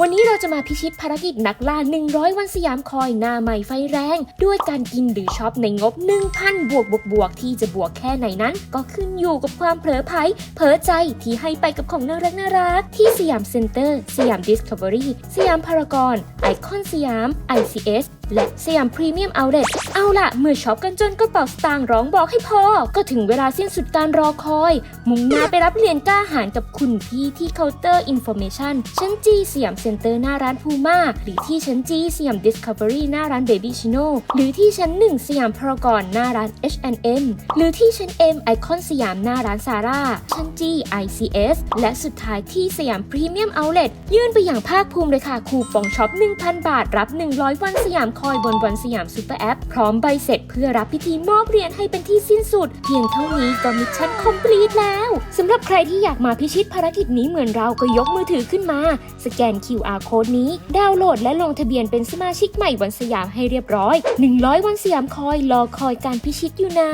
วันนี้เราจะมาพิชิตภารกิจนักล่า 100 วันสยามคอยหน้าใหม่ไฟแรง ด้วยการกินหรือช็อปในงบ 1,000 บวกบวกบวกที่จะบวกแค่ไหนนั้น ก็ขึ้นอยู่กับความเผลอไผเผลอใจที่ให้ไปกับของน่ารักน่ารัก ที่สยามเซ็นเตอร์ สยามดิสคัฟเวอรี่ สยามพารากอนไอคอนสยาม ICS และสยามพรีเมียมเอาเล t เอาล่ะ เมื่อช็อปกันจนกระเป๋าสตางค์ร้องบอกให้พอ ก็ถึงเวลาสิ้นสุดการรอคอย มุ่งหน้าไปรับเหรียญกล้าหารกับคุณพี่ที่เคาน์เตอร์อินโฟเมชันชั้นจีสยามเซ็นเตอร์หน้าร้านพูม่าหรือที่ชั้นจีสยามดิสคัฟเวอรี่หน้าร้านเบบี้ชิโน่หรือที่ชั้นหนึ่งสยามพารากอนหน้าร้าน H&M หรือที่ชั้น M ไอคอนสยามหน้าร้านซาร่าชั้น G ICS และสุดท้ายที่สยามพรีเมียมเอาเล t ยื่นไปอย่างภาคภูมิเลยค่ะคูปองช็อป 1,000 บาท รับ 100 วันสยามคอยบนวันสยามซูเปอร์แอปพร้อมใบเสร็จเพื่อรับพิธีมอบเหรียญให้เป็นที่สิ้นสุด เพียงเท่านี้ก็มิชชั่นคอมพลีทแล้วสำหรับใครที่อยากมาพิชิตภารกิจนี้เหมือนเราก็ยกมือถือขึ้นมา สแกน QR โค้ดนี้ ดาวน์โหลดและลงทะเบียนเป็นสมาชิกใหม่วันสยามให้เรียบร้อย 100 วันสยามคอยรอคอยการพิชิตอยู่นะ